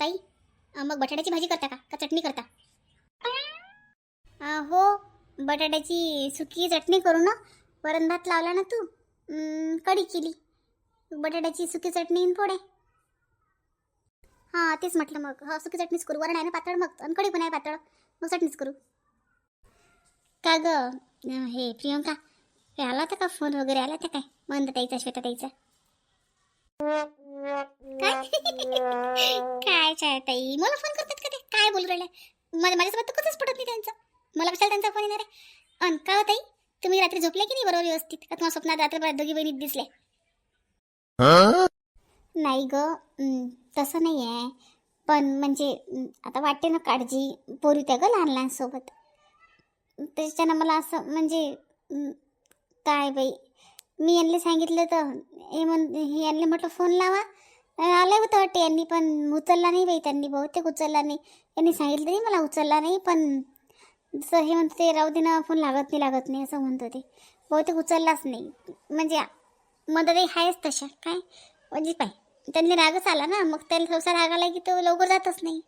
ताई मग बटाट्याची भाजी करता का? का चटणी करता? हो बटाट्याची सुकी चटणी करू ना. वरण भात लावला ना तू. कढी केली. बटाट्याची सुकी चटणी आणि पोळे. हां तेच म्हटलं मग. हा सुकी चटणीच करू. वरण आहे ना पातळ मग. आणि कढी पण आहे पातळ. मग चटणीच करू. का ग? हे प्रियंका हे आला होता का फोन वगैरे? आला होता काय? मंद ताईचा श्वेता ताईचा. काय? काय छाया ताई मला फोन करतात का ते? काय बोलू राहिले मला माझ्यासोबत तर कसंच पटत नाही त्यांचं. मला कशाला त्यांचा फोन येणार आहे. अन का हो ताई? तुम्ही रात्री झोपले की नाही बरोबर व्यवस्थित? का तुम्हाला स्वप्नात रात्रभर दोघी बहिणीत दिसले नाही ग अं, तसं नाही आहे. पण म्हणजे अं, आता वाटते ना काळजी पोरी त्या ग लहान लहान सोबत. त्याच्यानं मला असं म्हणजे अं, काय बाई? मी यांनी सांगितलं तर हे म्हण हे यांनी म्हटलं फोन लावा. आलं होतं वाटते यांनी पण उचलला नाही बाई त्यांनी बहुतेक उचलला नाही. यांनी सांगितलं नाही मला उचलला नाही पण जसं हे म्हणते राहू दे ना फोन लागत नाही लागत नाही असं म्हणत होते. बहुतेक उचललाच नाही. म्हणजे मदतही आहेच तशा काय? म्हणजे पाय त्यांनी रागच आला ना मग त्याला थोडासा राग आला की तो लवकर जातच नाही.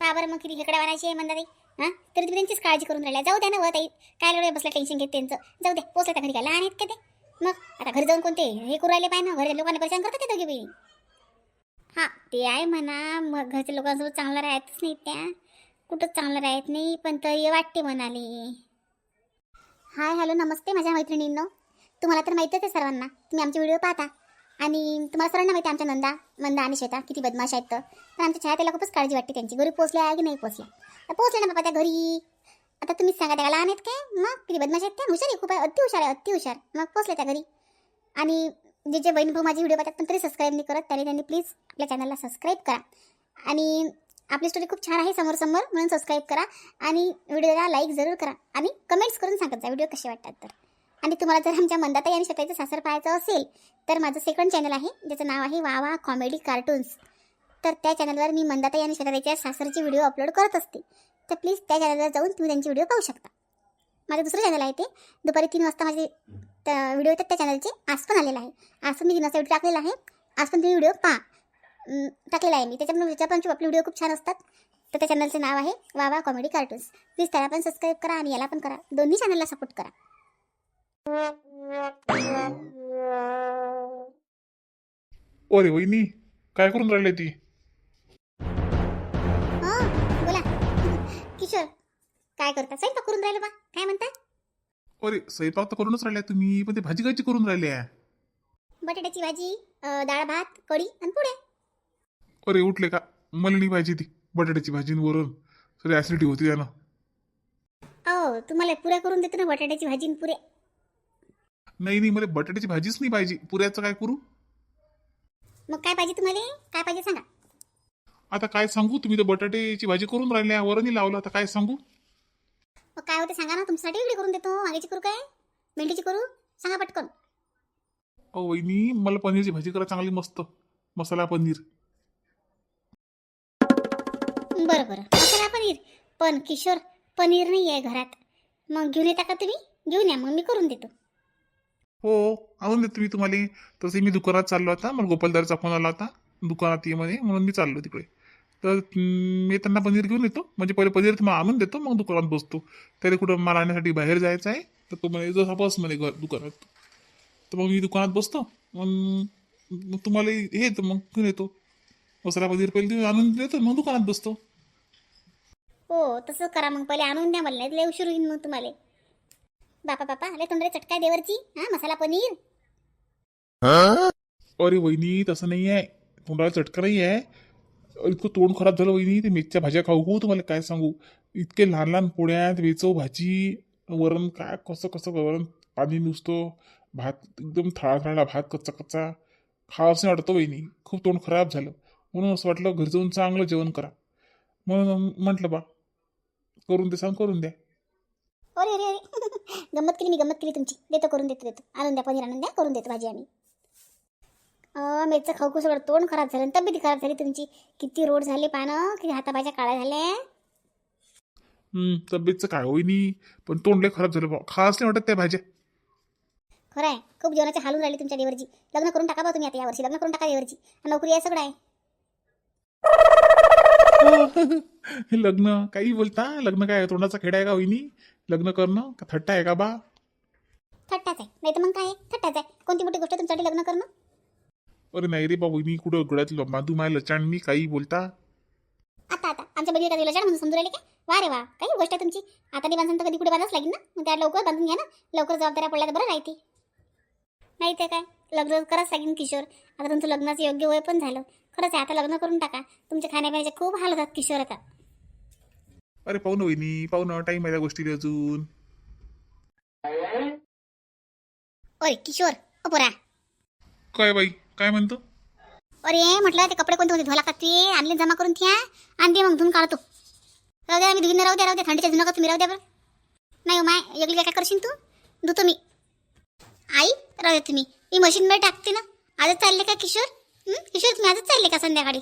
का बरं मग किती खेकडा वाढायची आहे म्हणता हां? तरी तुम्ही त्यांचीच काळजी करून राहिल्या जाऊ द्या ना व ताई. काय वेळ बसलं टेन्शन घेत त्यांचं. जाऊ द्या पोचलं त्या घरी काय? लहान आहेत का ते? मग? आता घरी जाऊन कोणते? हे करू राहिले पाहिजे ना. घरच्या लोकांना परेशान करतात ते दोघी बहिणी हां ते आहे म्हणा. मग घरच्या लोकांसोबत चांगलं राहतच नाही त्या. कुठंच चांगलं राहत नाही पण तरी वाटते म्हणाले हाय हॅलो नमस्ते माझ्या मैत्रिणींनो. तुम्हाला तर माहीतच आहे सर्वांना. तुम्ही आमचे व्हिडिओ पाहता. आणि तुम्हाला सर्वांना माहिती आमच्या नंदा मंदा आणि श्वेता किती बदमाश आहेत तर. आमच्या छाया खूपच काळजी वाटते त्यांची. घरी पोचल्या की नाही पोचल्या? पोहोचले ना बाबा त्या घरी. आता तुम्हीच सांगा त्या लहान आहेत काय? मग? किती बदमाश आहेत त्या? हुशार आहे खूप आहे. अति हुशार आहे अति हुशार. मग पोहोचले त्या घरी. आणि जे जे बहीण भाऊ माझे व्हिडिओ पाहतात पण तरी सबस्क्राईब नाही करत त्याने त्यांनी प्लीज आपल्या चॅनलला सबस्क्राईब करा. आणि आपली स्टोरी खूप छान आहे समोर समोर म्हणून सबस्क्राईब करा. आणि व्हिडिओला लाईक जरूर करा. आणि कमेंट्स करून सांगत जा व्हिडिओ कसे वाटतात तर. आणि तुम्हाला जर आमच्या मंदाताई आणि शताईचं सासर पाहायचं असेल तर माझं सेकंड चॅनल आहे ज्याचं नाव आहे वा वा कॉमेडी कार्टून्स तर त्या चॅनलवर मी मंदाताई आणि शताईच्या सासरचे व्हिडिओ अपलोड करत असते. तर प्लीज त्या चॅनलवर जाऊन तुम्ही त्यांचे व्हिडिओ पाहू शकता. माझं दुसरं चॅनल आहे ते. दुपारी तीन वाजता माझे व्हिडिओ येतात त्या चॅनलचे आज पण आलेला आहे. आज पण मी तीन वाजता व्हिडिओ टाकलेला आहे. आज पण तुम्ही व्हिडिओ पहा. टाकलेला आहे मी. त्याच्यामुळे त्याच्या पण आपले व्हिडिओ खूप छान असतात. तर त्या चॅनलचं नाव आहे वावा कॉमेडी कार्टून्स प्लीज त्याला पण सबस्क्राईब करा आणि याला पण करा. दोन्ही चॅनलला सपोर्ट करा. अरे वहिनी काय करून राहिले ती? किशोर काय करता? स्वयंपाक करून राहिलो बा. काय म्हणता? अरे स्वयंपाक तर करूनच राहिल्या तुम्ही पण ते भाजी कायची करून राहिल्या? बटाट्याची भाजी अं, डाळ भात कढी आणि पुढे अरे उठले का? मला नाही पाहिजे ती बटाट्याची भाजी न वरण. सगळी ऍसिडिटी होती त्यानं. हो तुम्हाला पुऱ्या करून देतो ना बटाट्याची भाजी आणि पुरे नाही नाही मला बटाट्याची भाजीच नाही पाहिजे. पुऱ्याचं काय करू? मग काय पाहिजे तुम्हाला? काय पाहिजे सांगा. आता काय सांगू? तुम्ही तर बटाट्याची भाजी करून राहिल्या वरणही लावलं आता काय सांगू? मग काय होते सांगा ना तुमच्यासाठी वेगळी करून देतो. वांग्याची करू काय? भेंडीची करू? सांगा पटकन. अहो वहिनी मला पनीरची भाजी करा चांगली मस्त. मसाला पनीर. बरं बरं. मसाला पनीर. पण किशोर पनीर नाही आहे घरात. मग घेऊन येता का तुम्ही? घेऊन या मग मी करून देतो. हो आणून देतो मी तुम्हाला. तसे मी दुकानात चाललो होता मला गोपालदारचा फोन आला होता. दुकानात ये मध्ये म्हणून मी चाललो तिकडे. तर मी त्यांना पनीर घेऊन येतो. म्हणजे पहिले पनीर तुम्हाला आणून देतो मग दुकानात बसतो. त्याला कुठं मला आणण्यासाठी बाहेर जायचं आहे तर तो म्हणे जसा बसमध्ये घर दुकानात. तर मग मी दुकानात बसतो. मग मग तुम्हाला हे येतं मग घेऊन येतो. मसाला पनीर पहिले आणून देतो मग दुकानात बसतो. हो तसं करा मग. पहिले आणून द्या मला नाही लय उशीर होईल मग तुम्हाला. बापा बापा लय तोंडरे चटकाय देवरची. हा मसाला पनीर. अरे वहिनी तसं नाही आहे. तोंडाला चटका नाही आहे. इतकं तोंड खराब झालं वहिनी ते मेथच्या भाज्या खाऊ हो तुम्हाला काय सांगू? इतके लहान लहान पोळ्यात वेचव भाजी वरण काय कसं कसं वरण पाणी नुसतं भात एकदम थाळा थाळा भात कच्चा कच्चा खावं असं वाटतं वहिनी खूप तोंड खराब झालं. म्हणून असं वाटलं घरी जाऊन चांगलं जेवण करा. म्हणून म्हटलं बा करून दे सांग करून द्या. अरे अरे अरे. गंमत केली मी गंमत केली तुमची. देतो करून देतो देतो. आणून द्या पनीर आणून द्या करून देतो भाजी आम्ही. मेचं खाऊ सगळं तोंड खराब झालं तब्येती खराब झाली तुमची. किती रोड झाले पानं किती हातापायच्या काळ्या झाल्या? तब्येतचं काय वहिनी पण तोंड लय खराब झालं बा खास नाही वाटत त्या भाज्या. खरं आहे खूप जेवणाचे हालून राहिले तुमच्या देवरची. लग्न करून टाका बा तुम्ही आता यावर्षी लग्न करून टाका देवरची. नोकरी आहे सगळं आहे. हे लग्न काही बोलता? लग्न काय तोंडाचा खेळ आहे का वहिनी लग्न करणं का थट्टा आहे का बा? थट्टाच आहे. नाही तर मग काय? आहे? थट्टाच आहे. कोणती मोठी गोष्ट तुमच्यासाठी लग्न करणं? अरे नाही रे बा वहिनी कुठं गळ्यात माधू माय लचाण मी काही बोलता? आता आता. आमच्या बहिणी का लचाड म्हणून समजून राहिले का? वा रे वा काही गोष्ट आहे तुमची? आता ती तर कधी कुठे बांधाच लागेल ना? मग त्या लवकर बांधून घ्या ना. लवकर जबाबदाऱ्या पडल्या तर बरं राहते नाही ते काय? लग्न करावंच लागेल किशोर. आता तुमचं लग्नाचं योग्य वय पण झालं. खरंच आहे आता लग्न करून टाका. तुमच्या खाण्यापिण्याचे खूप हाल होतात किशोर आता. अरे पाहू ना वहिनी पाहू ना टाईम आहे त्या गोष्टीला अजून. ओय किशोर ओ पोरा. काय बाई? काय म्हणतो? अरे म्हटलं ते कपडे कोणते होते? धुवा लागतात ते. आणले जमा करून ठ्या आणि ते मग धुवून काढतो. राहू द्या मी धुवीन राहू द्या राहू द्या. थंडीच्या धुणं तुम्ही राहू द्या बरं. नाही हो माय एकली काय काय करशील तू? धुतो मी. आई राहू द्या तुम्ही. मी मशीनमध्ये टाकते ना. आजच चालले का किशोर? हं? किशोर तुम्ही आजच चालले का संध्याकाळी?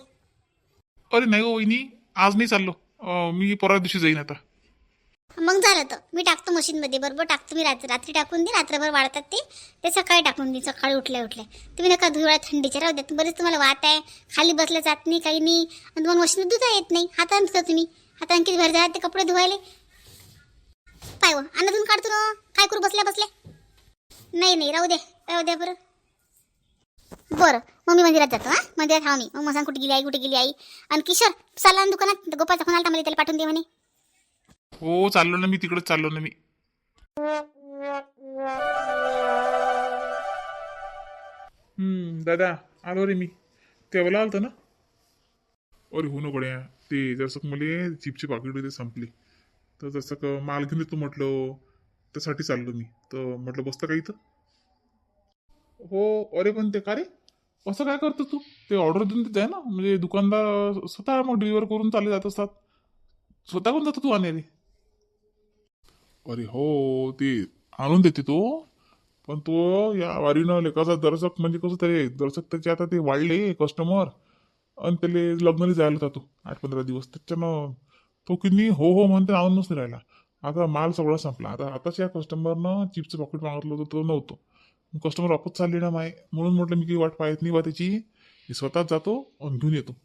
अरे नाही हो वहिनी. आज नाही चाललो. अं, मी परवा दिवशी जाईन आता. मग झालं तर. मी टाकतो मशीनमध्ये. बरोबर टाकतो मी रात्री. रात्री टाकून दे रात्रभर वाढतात ते. ते सकाळी टाकून दे सकाळी उठल्या उठल्या. तुम्ही नका धुळा थंडीचे राहू द्या. बरेच तुम्हाला वात आहे. खाली बसल्या जात नाही काही नाही. आणि तुम्हाला मशीन धुता येत नाही. हाताने धुता तुम्ही. हाताने किती भर जात ते कपडे धुवायले. पाय व. अन्न काढतो ना. काय करू बसल्या बसल्या? नाही नाही. राहू द्या. राहू द्या बरं. बरं. मग मी मंदिरात जातो हा. मंदिरात हा मी. मग मसां कुठे गेली आई कुठे गेली आई? आणि किशोर चालला दुकानात. गोपाळचा फोन आला मला त्याला पाठवून दे म्हणे. हो चाललो ना मी तिकडेच चाललो ना मी. हम्म दादा आलो रे मी. तेव्हा आलतो ना? अरे हो ना गड्या. ते जसं मला चिपचे पाकिट होते संपले. तर जसं का माल घेऊन येतो म्हटलं त्यासाठी चाललो मी. तर म्हटलं बसतं का इथं? हो अरे पण ते का रे? असं काय करतो तू? ते ऑर्डर देऊन देत आहे ना? म्हणजे दुकानदार स्वतः मग डिलिव्हर करून चालले जात असतात. स्वतः कोण जातो तू आणायला? अरे हो ते आणून देते तो. पण तो या वारीनं लेखाचा दर्शक म्हणजे कसं तरी दर्शक त्याचे आता ते वाढले कस्टमर आणि त्याला लग्नाला जायला होता तो आठ पंधरा दिवस. त्याच्यानं तो किनी हो हो म्हणते आणूनच नाही राहिला. आता माल सगळा संपला. आता आताच या कस्टमरनं चिपचं पॉकेट मागितलं होतं तो नव्हतो. कस्टमर वापस चालले ना माय. म्हणून म्हटलं मी की वाट पाहत नाही बा त्याची. मी स्वतःच जातो आणि घेऊन येतो.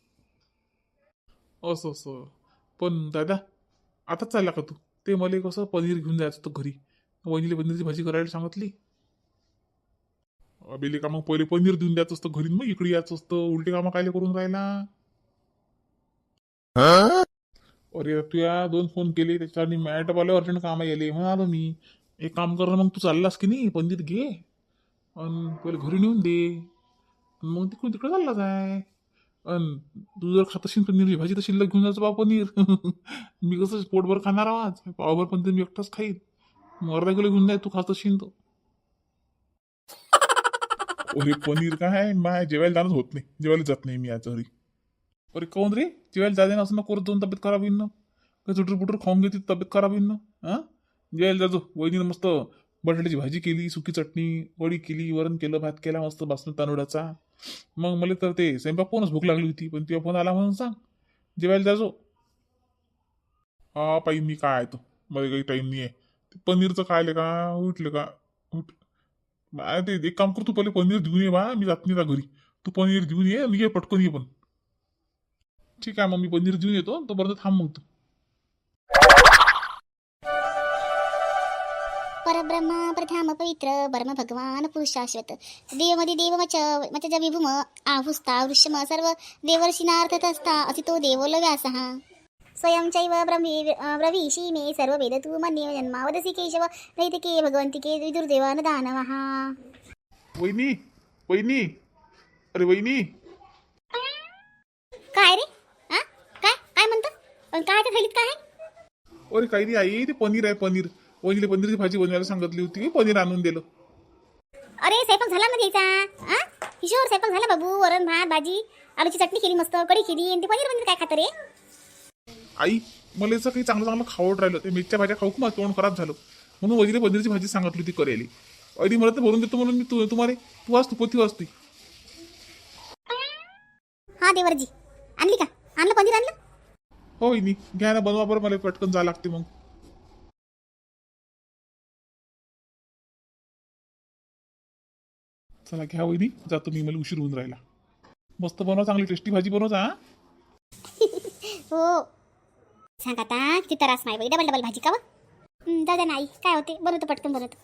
असं असं. पण दादा आताच चालला का तू? ते मला कसं पनीर घेऊन जायचं होतं घरी. वहिनीला पनीरची भाजी करायला सांगितली. अबेले का मग पहिले पनीर देऊन द्यायचं असतं घरी मग इकडे यायचं असतं. उलटे कामं कायले करून राहिला? अरे तू या दोन फोन केले त्याच्यासाठी मॅट आले अर्जंट काम गेले म्हणालो मी. एक काम कर मग तू चाललास की नाही? पनीर घे. आणि पहिले घरी नेऊन दे. मग तिकडून तिकडे चालला जाय अन तू जर खात असेल पनीरची भाजी तर शिल्लक घेऊन जायचं बा पनीर. मी कसं पोटभर खाणार आवाज पावभर पण मी एकटाच खाईन. मग अर्धा किलो घेऊन जाय तू खात असशील तो. अरे पनीर काय माय जेवायला जाणंच होत नाही. जेवायला जात नाही मी आज घरी अरे कोण रे? जेवायला जाते ना असं नको करत जाऊन तब्येत खराब होईन ना. काय चुटर पुटर खाऊन घेते तब्येत खराब होईन ना? हा जेवायला जातो वहिनीनं मस्त बटाट्याची भाजी केली सुकी चटणी वडी केली वरण केलं भात केला मस्त बासण तांदूळाचा. मग मला तर ते स्वयंपाक कोणच भूक लागली होती पण तेव्हा फोन आला म्हणून सांग. जेवायला जाजो हा पाई मी काय आहे तो? मला काही टाईम नाही आहे पनीरचं खायले का? उठलं का? उठ. ते एक काम कर तू पहिले पनीर घेऊन ये बा मी जात नाही घरी. तू पनीर घेऊन ये मी ये पटकन ये पण. ठीक आहे मग मी पनीर घेऊन येतो तो बरं थांब मग तू. परब्रह्म प्रथम पवित्र परम भगवान पुरुष शाश्वत देवमध्ये देव मच मच ज विभुम आहुस्ता वृषम सर्व। देवर्षिनार्थतस्ता असि तो देवो व्यासः। स्वयं चैव ब्रह्मी ब्रवीषि मे सर्व वेद तू मन्ये जन्मा वदसि केशव नैतिके भगवन्तिके विदुर्देवान दानवः वहिनी वहिनी अरे वहिनी काय रे? हा काय? काय म्हणतो? पण काय त्या थैलीत काय? अरे काही नाही आई ते पनीर आहे पनीर. वहिनीला पनीरची भाजी बनवायला सांगितली होती पनीर आणून दिलं. अरे स्वयंपाक झाला ना द्यायचा हा? किशोर स्वयंपाक झाला बाबू? वरण भात भाजी आलूची चटणी केली मस्त कढी केली आणि ते पनीर पनीर काय खातं रे? आई मला याचं काही चांगलं चांगलं खावड राहिलं ते मिरच्या भाज्या खाऊ माझं तोंड खराब झालं. म्हणून वहिनीला पनीरची भाजी सांगितली होती करायली अडी मला तर भरून देतो म्हणून मी तू तुम्हाला तू वाचतो पोथी वाचतोय हा देवरजी. आणली का? आणलं पनीर आणलं? हो घ्या ना बनवा बरं मला पटकन जावं लागते मग. चला घ्या वहिनी जातो मी मला उशीर होऊन राहिला. मस्त बनवा चांगली टेस्टी भाजी बनव हा? हो. सांग आता किती त्रास नाही डबल डबल भाजी का दादा नाही काय होते? बनवतो पटकन बनवतो.